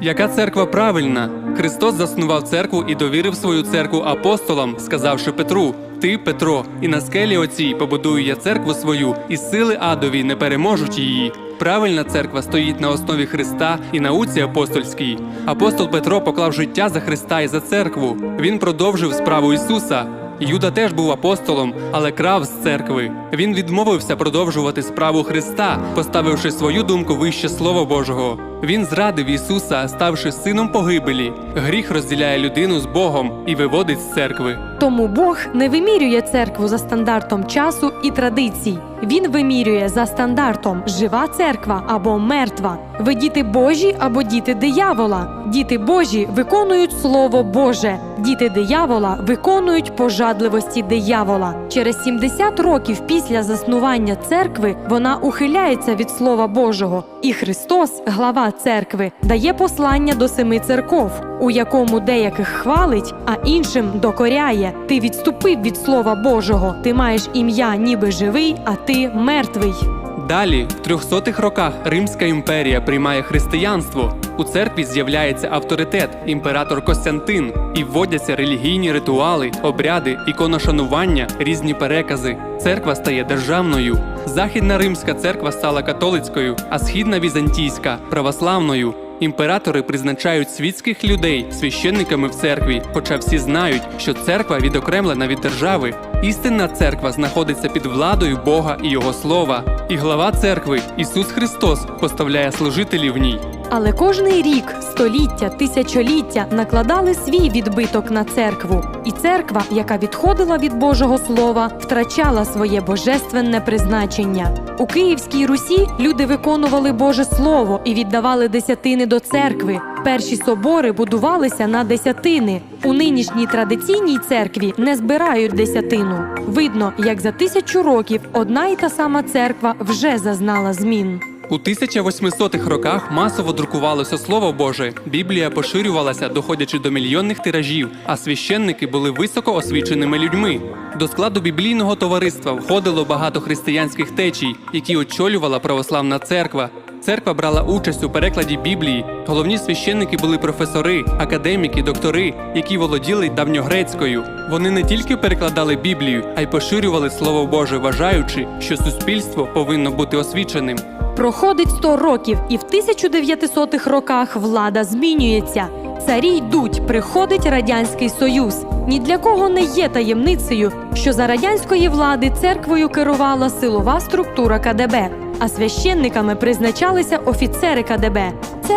Яка церква правильна? Христос заснував церкву і довірив свою церкву апостолам, сказавши Петру: Ти, Петро, і на скелі оцій побудую я церкву свою, і сили адові не переможуть її. Правильна церква стоїть на основі Христа і науці апостольській. Апостол Петро поклав життя за Христа і за церкву. Він продовжив справу Ісуса. Юда теж був апостолом, але крав з церкви. Він відмовився продовжувати справу Христа, поставивши свою думку вище Слова Божого. Він зрадив Ісуса, ставши сином погибелі. Гріх розділяє людину з Богом і виводить з церкви. Тому Бог не вимірює церкву за стандартом часу і традицій. Він вимірює за стандартом жива церква або мертва. Ви діти Божі або діти диявола. Діти Божі виконують Слово Боже. Діти диявола виконують пожадливості диявола. Через 70 років після заснування церкви вона ухиляється від Слова Божого, і Христос, глава церкви, дає послання до семи церков, у якому деяких хвалить, а іншим докоряє. Ти відступив від Слова Божого. Ти маєш ім'я, ніби живий, а ти мертвий. Далі, в 300-х роках Римська імперія приймає християнство. У церкві з'являється авторитет, імператор Костянтин, і вводяться релігійні ритуали, обряди, іконошанування, різні перекази. Церква стає державною. Західна римська церква стала католицькою, а східна візантійська православною. Імператори призначають світських людей священниками в церкві, хоча всі знають, що церква відокремлена від держави. Істинна церква знаходиться під владою Бога і Його слова. І глава церкви Ісус Христос поставляє служителів в ній. Але кожний рік, століття, тисячоліття накладали свій відбиток на церкву, і церква, яка відходила від Божого Слова, втрачала своє божественне призначення. У Київській Русі люди виконували Боже Слово і віддавали десятини до церкви. Перші собори будувалися на десятини. У нинішній традиційній церкві не збирають десятину. Видно, як за тисячу років одна і та сама церква вже зазнала змін. У 1800-х роках масово друкувалося Слово Боже. Біблія поширювалася, доходячи до мільйонних тиражів, а священники були високо освіченими людьми. До складу біблійного товариства входило багато християнських течій, які очолювала православна церква. Церква брала участь у перекладі Біблії. Головні священники були професори, академіки, доктори, які володіли давньогрецькою. Вони не тільки перекладали Біблію, а й поширювали Слово Боже, вважаючи, що суспільство повинно бути освіченим. Проходить 100 років, і в 1900-х роках влада змінюється. Царі йдуть, приходить радянський союз. Ні для кого не є таємницею, що за радянської влади церквою керувала силова структура КДБ, а священниками призначалися офіцери КДБ. Церква